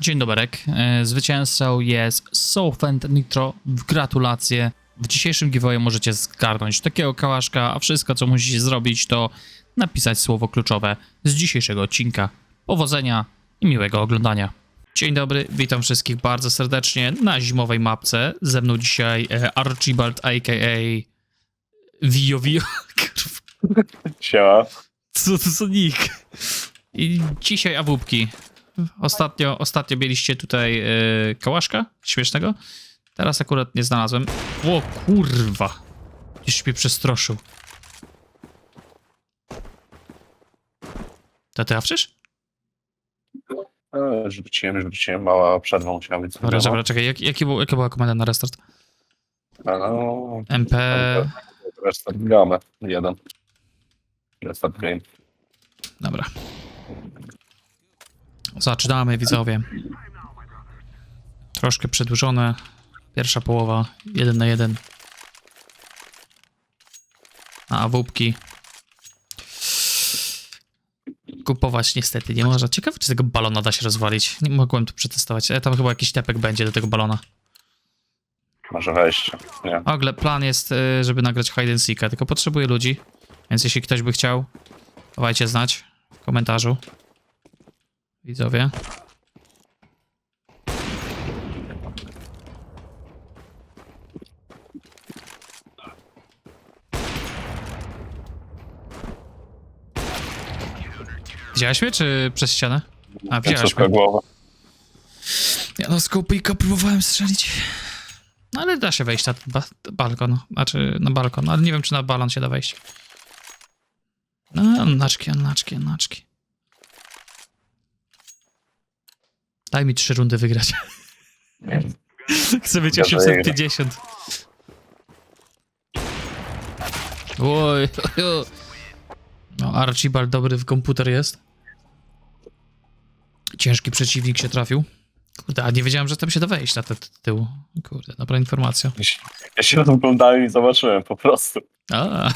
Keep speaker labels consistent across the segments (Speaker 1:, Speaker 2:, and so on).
Speaker 1: Dzień doberek. E, Zwycięzcą jest Soulfend Nitro. Gratulacje. W dzisiejszym giveaway możecie zgarnąć takiego kałaszka, a wszystko co musicie zrobić to napisać słowo kluczowe z dzisiejszego odcinka. Powodzenia i miłego oglądania. Dzień dobry, witam wszystkich bardzo serdecznie na zimowej mapce. Ze mną dzisiaj e, Archibald aka Vio Vio.
Speaker 2: Siema.
Speaker 1: Co to za nick? I dzisiaj awupki. Ostatnio, ostatnio mieliście tutaj e, kałaszka śmiesznego. Teraz akurat nie znalazłem. O kurwa. Gdzieś mnie przestroszył. To ty awczysz?
Speaker 2: E, Rzuciłem, rzuciłem, mała przerwa musiała być
Speaker 1: Dobra, dobra, czekaj, jak, jaki był, jaka była komenda na restart?
Speaker 2: A No,
Speaker 1: MP...
Speaker 2: restart gamę, jeden. Restart game.
Speaker 1: Dobra. Zaczynamy, widzowie. Troszkę przedłużone. Pierwsza połowa, jeden na jeden. A wupki. Kupować niestety nie można. Ciekawe, czy tego balona da się rozwalić. Nie mogłem tu przetestować. E, tam chyba jakiś tepek będzie do tego balona.
Speaker 2: Może wejście. Nie.
Speaker 1: W ogóle plan jest, y, żeby nagrać hide and seeka, tylko potrzebuję ludzi. Więc jeśli ktoś by chciał, dawajcie znać w komentarzu. Widzowie. Widziałeś mnie, czy przez ścianę? A,
Speaker 2: Wszystko
Speaker 1: mnie.
Speaker 2: głowa.
Speaker 1: Ja no skopijka próbowałem strzelić. No ale da się wejść na ten ba balkon. Znaczy na balkon, ale nie wiem czy na balon się da wejść. No, naczki, naczki, naczki. Daj mi trzy rundy wygrać. Chcę mieć
Speaker 2: Ja
Speaker 1: 850. Oj, No, Archibald dobry w komputer jest. Ciężki przeciwnik się trafił. Kurde, a nie wiedziałem, że tam się da wejść na ten tył. Kurde, dobra informacja.
Speaker 2: Ja się- Ja się oglądałem i zobaczyłem po prostu.
Speaker 1: A.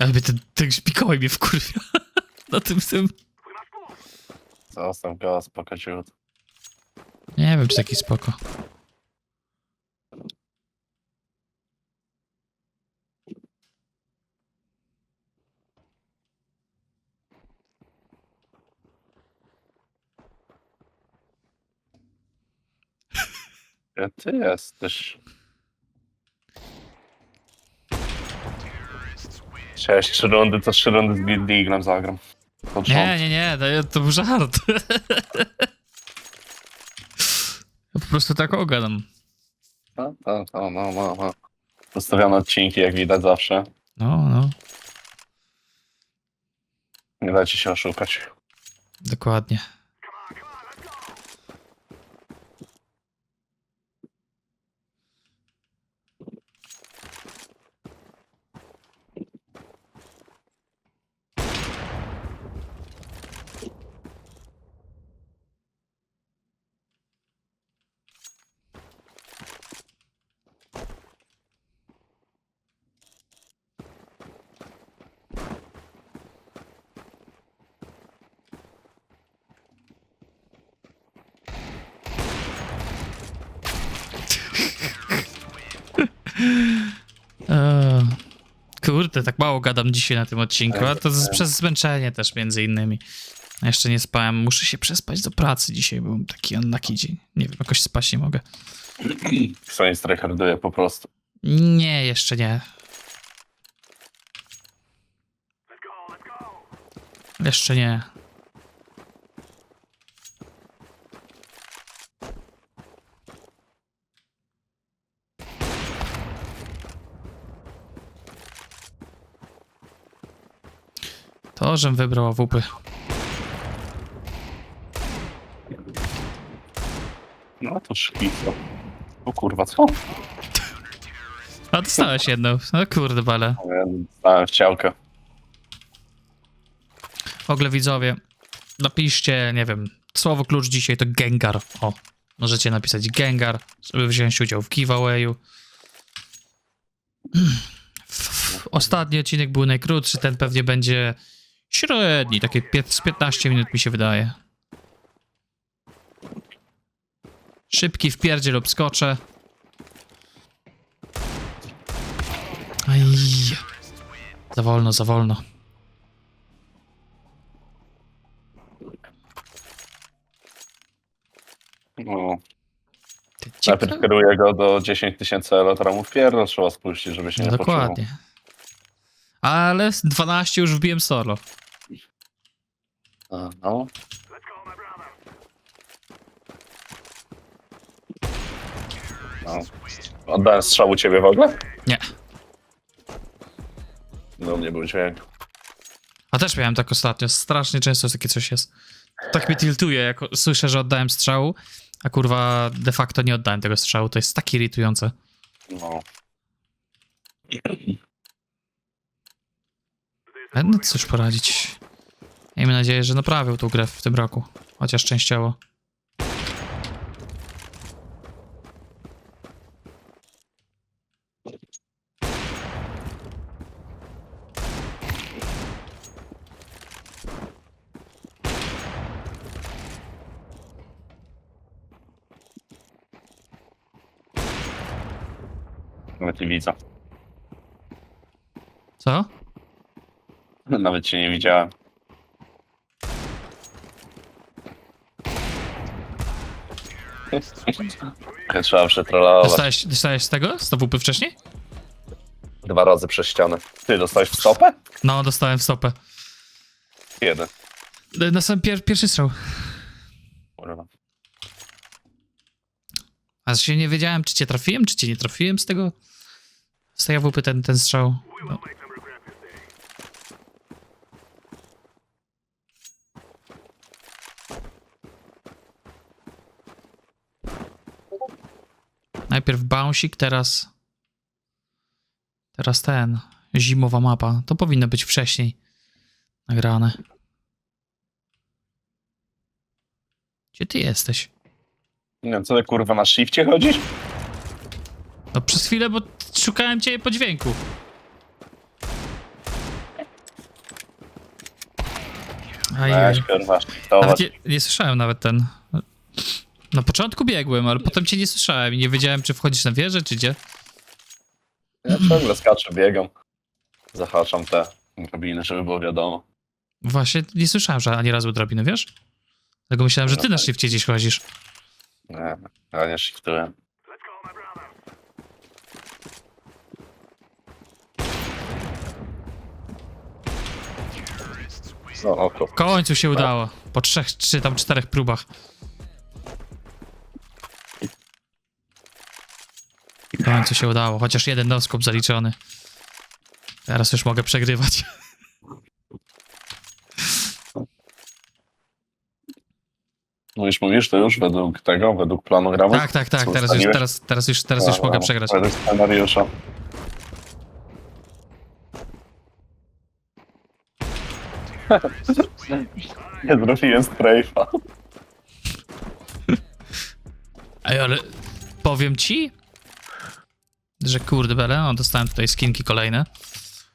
Speaker 1: Ale mnie ten, ten Mikołaj mnie wkurwia. Na tym tym.
Speaker 2: Został gaz, pokaciut.
Speaker 1: Nie wiem, czy taki spoko.
Speaker 2: Gdzie ty jesteś? Sześć, trzy rundy, to trzy rundy z Guild Eaglem zagram.
Speaker 1: Nie, nie, nie, to, to był żart. Ja po prostu tak ogadam.
Speaker 2: No, no, no, no, no. Zostawiamy odcinki, jak widać zawsze.
Speaker 1: No, no,
Speaker 2: Nie dajcie się oszukać.
Speaker 1: dokładnie. Eee, kurde, tak mało gadam dzisiaj na tym odcinku, a to z, przez zmęczenie też między innymi. Jeszcze nie spałem, muszę się przespać do pracy dzisiaj, był taki unlucky dzień. Nie wiem, jakoś spać nie mogę.
Speaker 2: Kto nie strajharduje po prostu.
Speaker 1: Nie, jeszcze nie. Jeszcze nie. To, żem wybrał AWP.
Speaker 2: No to szkico. O kurwa, co?
Speaker 1: A dostałeś jedną. No kurde, bale.
Speaker 2: W ciałkę.
Speaker 1: W ogóle widzowie, napiszcie, nie wiem, słowo klucz dzisiaj to Gengar. O, możecie napisać Gengar, żeby wziąć udział w giveawayu. Ostatni odcinek był najkrótszy, ten pewnie będzie Średni, takie z 15 minut mi się wydaje. Szybki wpierdziel lub skoczę. Aj. Za wolno, za wolno.
Speaker 2: No. Najpierw kieruję go do 10 tysięcy elektromów pierdol trzeba spuścić, żeby się
Speaker 1: no
Speaker 2: nie dokładnie. poczuł.
Speaker 1: Dokładnie. Ale z 12 już wbiłem solo.
Speaker 2: A, No. No. Oddałem strzał u ciebie w ogóle?
Speaker 1: Nie.
Speaker 2: No mnie był dźwięk.
Speaker 1: A też miałem tak ostatnio. Strasznie często takie coś jest. Tak mnie tiltuje, jak słyszę, że oddałem strzał, a kurwa de facto nie oddałem tego strzału. To jest tak irytujące.
Speaker 2: No.
Speaker 1: Ale no cóż poradzić. Miejmy nadzieję, że naprawił tą grę w tym roku. Chociaż częściowo.
Speaker 2: Nawet nie widzę.
Speaker 1: Co?
Speaker 2: Nawet cię nie widziałem. Trzeba przetrollować.
Speaker 1: Dostałeś, dostałeś z tego? Z WP wcześniej?
Speaker 2: Dwa razy przez ścianę. Ty dostałeś w stopę?
Speaker 1: No, dostałem w stopę.
Speaker 2: Kiedy?
Speaker 1: Na sam pier pierwszy strzał.
Speaker 2: Kurwa.
Speaker 1: A się nie wiedziałem, czy cię trafiłem, czy cię nie trafiłem z tego. Z tej AWP ten, ten strzał. No. Najpierw bouncik, teraz. Teraz ten. Zimowa mapa. To powinno być wcześniej nagrane. Gdzie ty jesteś?
Speaker 2: Wiem, co ty kurwa na shifcie chodzisz?
Speaker 1: No przez chwilę, bo szukałem cię po dźwięku. Ajaj.
Speaker 2: Weź kurwa,
Speaker 1: Nawet nie, nie słyszałem nawet ten. Na początku biegłem, ale potem cię nie słyszałem i nie wiedziałem, czy wchodzisz na wieżę, czy gdzie.
Speaker 2: Ja ciągle skaczę, biegam. Zahaczam te kabiny, żeby było wiadomo.
Speaker 1: Właśnie nie słyszałem, że ani razu drabiny, wiesz? Dlatego myślałem, że ty na szybcie gdzieś chodzisz.
Speaker 2: Nie, ja nie shiftuję. No, oko.
Speaker 1: W końcu się udało. Po trzech, czy tam czterech próbach. Końcu się udało. Chociaż jeden noskop zaliczony. Teraz już mogę przegrywać.
Speaker 2: Mówisz, mówisz, to już według tego, według planu gramy?
Speaker 1: Tak, tak, tak. Teraz już, teraz, teraz już, teraz już mogę przegrać.
Speaker 2: Według scenariusza. Nie trafiłem strajfa.
Speaker 1: Ej, ale powiem ci, że kurde bele, no dostałem tutaj skinki kolejne.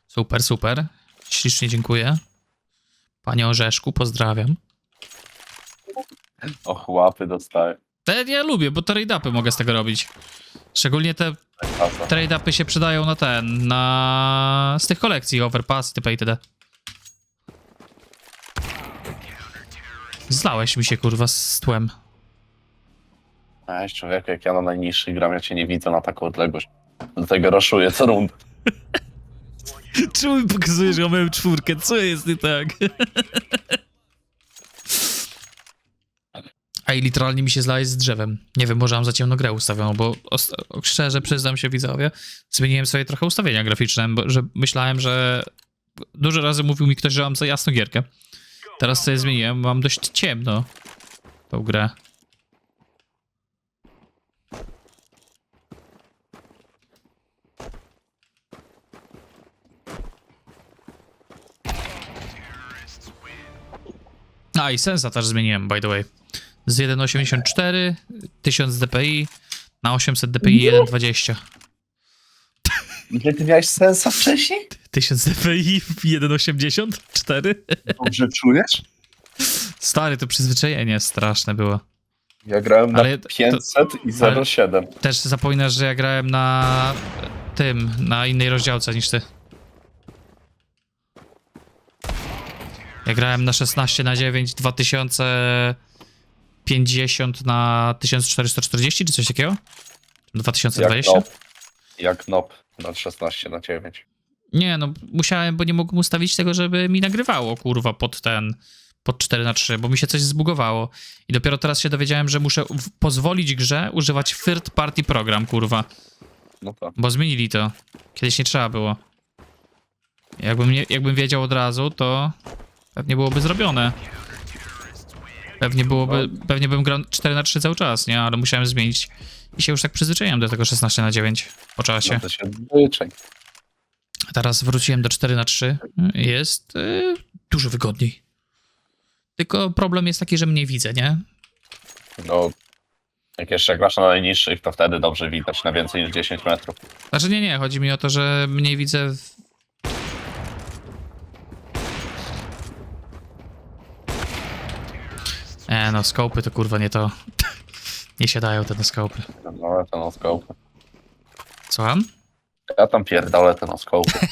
Speaker 1: Super, super. Ślicznie dziękuję. Panie Orzeszku, pozdrawiam.
Speaker 2: Och, łapy dostaję.
Speaker 1: Te ja lubię, bo trade-upy mogę z tego robić. Szczególnie te trade-upy się przydają na ten, na... z tych kolekcji, Overpass, typ itd. Zlałeś mi się, kurwa, z tłem.
Speaker 2: Weź człowieku, jak ja na najniższych gram, ja cię nie widzę na taką odległość. Do tego raszuję co rund.
Speaker 1: Czemu mi pokazujesz, że mam czwórkę? Co jest nie tak? A i literalnie mi się zlałeś z drzewem. Nie wiem, może mam za ciemno grę ustawioną, bo szczerze przyznam się widzowie, zmieniłem sobie trochę ustawienia graficzne, bo że myślałem, że dużo razy mówił mi ktoś, że mam za jasną gierkę. Teraz sobie zmieniłem, mam dość ciemno tą grę. A i sensa też zmieniłem, by the way. Z 1.84, 1000 dpi na 800 dpi 1.20.
Speaker 2: Gdzie ty miałeś sensa wcześniej?
Speaker 1: 1000 dpi 1.84?
Speaker 2: Dobrze czujesz?
Speaker 1: Stary, to przyzwyczajenie straszne było.
Speaker 2: Ja grałem na
Speaker 1: Ale to-
Speaker 2: 500 i 0,7.
Speaker 1: Też zapominasz, że ja grałem na tym, na innej rozdziałce niż ty. Ja grałem na 16 na 9 2050 na 1440 czy coś takiego?
Speaker 2: Jak
Speaker 1: 2020?
Speaker 2: nop. Jak nop na 16 na 9.
Speaker 1: Nie, no musiałem, bo nie mogłem ustawić tego, żeby mi nagrywało, kurwa, pod ten, pod 4 na 3 bo mi się coś zbugowało. I dopiero teraz się dowiedziałem, że muszę pozwolić grze używać third party program, kurwa.
Speaker 2: No to.
Speaker 1: Bo zmienili to. Kiedyś nie trzeba było. Jakbym, nie, jakbym wiedział od razu, to pewnie byłoby zrobione. Pewnie byłoby, pewnie bym grał 4 na 3 cały czas, nie? Ale musiałem zmienić. I się już tak przyzwyczaiłem do tego 16 na 9 po czasie.
Speaker 2: No to się zwyczaj.
Speaker 1: Teraz wróciłem do 4 na 3 Jest y, dużo wygodniej. Tylko problem jest taki, że mniej widzę, nie?
Speaker 2: No, jak jeszcze grasz na najniższych, to wtedy dobrze widać na więcej niż 10 metrów.
Speaker 1: Znaczy nie, nie, chodzi mi o to, że mniej widzę. E, no, skopy to kurwa nie to. nie siadają te skopy.
Speaker 2: No, te noskopy.
Speaker 1: Słucham?
Speaker 2: Ja tam pierdolę te noskopy.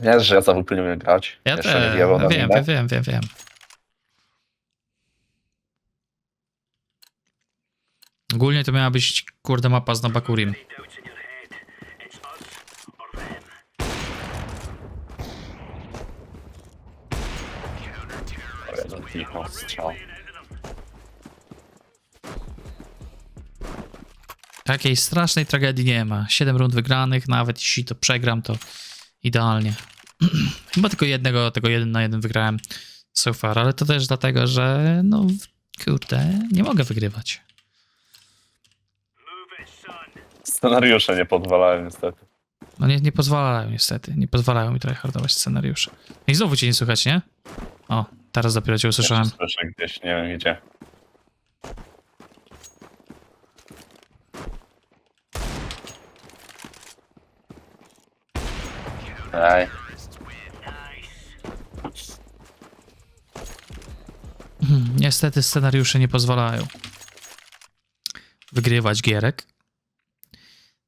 Speaker 2: Wiesz, że ja za nie umiem grać.
Speaker 1: Ja
Speaker 2: Jeszcze nie na
Speaker 1: Wiem,
Speaker 2: minę.
Speaker 1: wiem, wiem, wiem, wiem. Ogólnie to miała być kurde mapa z Nabakurim.
Speaker 2: Strzał.
Speaker 1: Takiej strasznej tragedii nie ma. 7 rund wygranych, nawet jeśli to przegram, to idealnie. Chyba tylko jednego, tego jeden na jeden wygrałem so far, ale to też dlatego, że no kurde, nie mogę wygrywać.
Speaker 2: Scenariusze nie podwalają niestety.
Speaker 1: No nie, nie pozwalają niestety, nie pozwalają mi trochę hardować scenariusze. I znowu cię nie słychać, nie? O, teraz dopiero cię
Speaker 2: Ja
Speaker 1: usłyszałem.
Speaker 2: się słyszę gdzieś, nie wiem gdzie. Ej,
Speaker 1: Hmm, Niestety scenariusze nie pozwalają wygrywać gierek.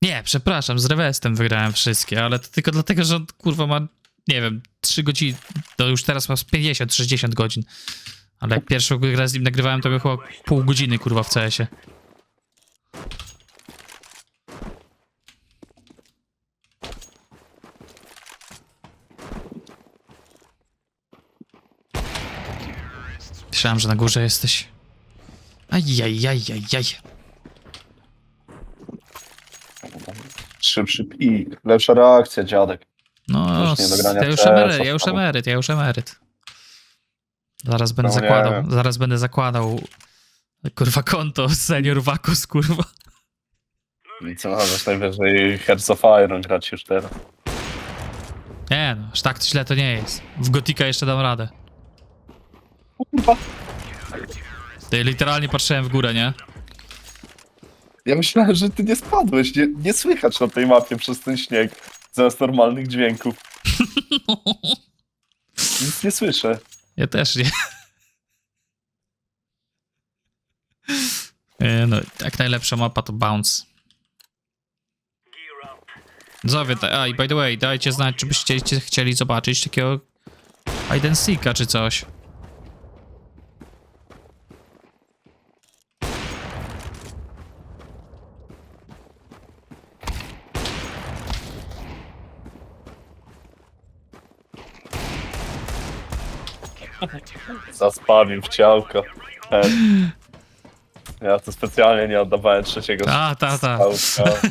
Speaker 1: Nie, przepraszam, z Rewestem wygrałem wszystkie, ale to tylko dlatego, że on, kurwa ma, nie wiem, 3 godziny, to już teraz ma z 50-60 godzin. Ale jak pierwszą grę z nim nagrywałem, to miał chyba pół godziny, kurwa, w CS-ie. Myślałem, że na górze jesteś. Ajajajajaj.
Speaker 2: szybszy pik, lepsza reakcja, dziadek.
Speaker 1: No,
Speaker 2: nie do grania
Speaker 1: ja już emeryt, ja już emeryt, ja już emeryt. Zaraz będę
Speaker 2: No nie
Speaker 1: zakładał,
Speaker 2: wiem.
Speaker 1: zaraz będę zakładał kurwa konto senior Wakus, kurwa.
Speaker 2: I co możesz najwyżej Hearts of Iron grać już teraz.
Speaker 1: Nie no, aż tak źle to nie jest. W Gotika jeszcze dam radę.
Speaker 2: Kurwa.
Speaker 1: Ty literalnie patrzyłem w górę, nie?
Speaker 2: Ja myślałem, że ty nie spadłeś, nie, nie słychać na tej mapie przez ten śnieg. Zamiast normalnych dźwięków. Nic nie słyszę.
Speaker 1: Ja też nie. Nie, no, jak najlepsza mapa to Bounce. Zowie, a i by the way, dajcie znać, czy byście chcieli zobaczyć takiego hide and seeka czy coś.
Speaker 2: Zaspawił w ciałko. Ten. Ja to specjalnie nie oddawałem trzeciego
Speaker 1: A, ta, ta.
Speaker 2: strzałka.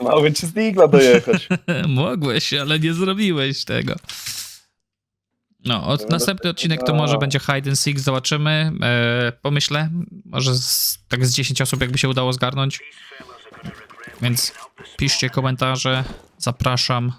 Speaker 2: Mogę ci z Digla dojechać.
Speaker 1: Mogłeś, ale nie zrobiłeś tego. No, od, następny odcinek to może będzie hide and seek, zobaczymy. E, pomyślę, może z, tak z 10 osób jakby się udało zgarnąć. Więc piszcie komentarze, zapraszam.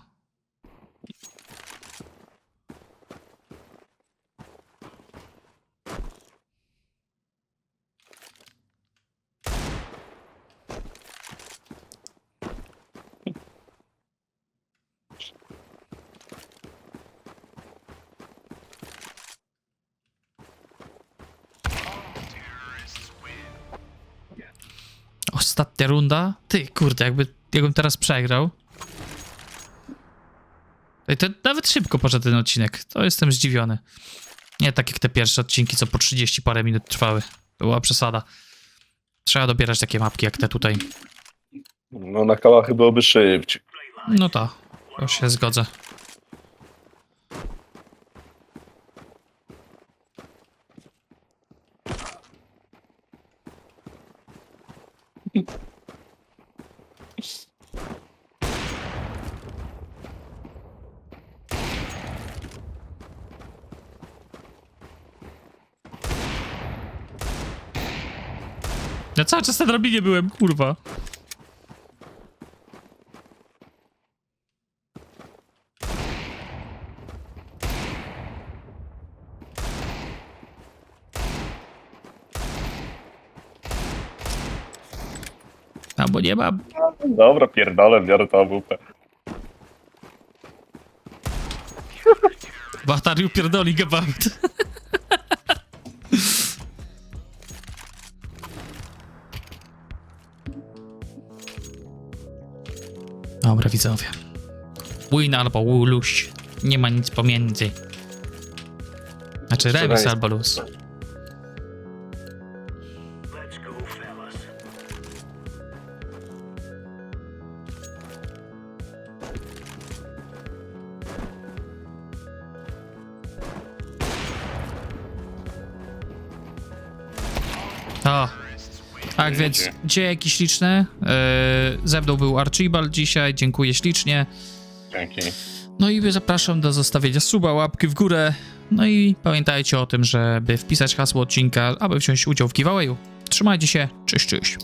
Speaker 1: Kurde, jakby, jakbym teraz przegrał. Ej, to nawet szybko poszedł ten odcinek. To jestem zdziwiony. Nie tak jak te pierwsze odcinki, co po 30 parę minut trwały. Była przesada. Trzeba dobierać takie mapki jak te tutaj.
Speaker 2: No na kałachy byłoby szybciej.
Speaker 1: No to, to się zgodzę. Ja cały czas na drabinie byłem, kurwa. Albo nie mam.
Speaker 2: Dobra, pierdolę, biorę to AWP.
Speaker 1: What are you Dobra, widzowie. Win albo lose. Nie ma nic pomiędzy. Znaczy remis
Speaker 2: remis.
Speaker 1: albo lose. O. Tak więc
Speaker 2: Dzięki.
Speaker 1: śliczne. Ze mną był Archibald dzisiaj. Dziękuję ślicznie.
Speaker 2: Dzięki.
Speaker 1: No i zapraszam do zostawienia suba, łapki w górę. No i pamiętajcie o tym, żeby wpisać hasło odcinka, aby wziąć udział w giveawayu. Trzymajcie się, cześć, cześć.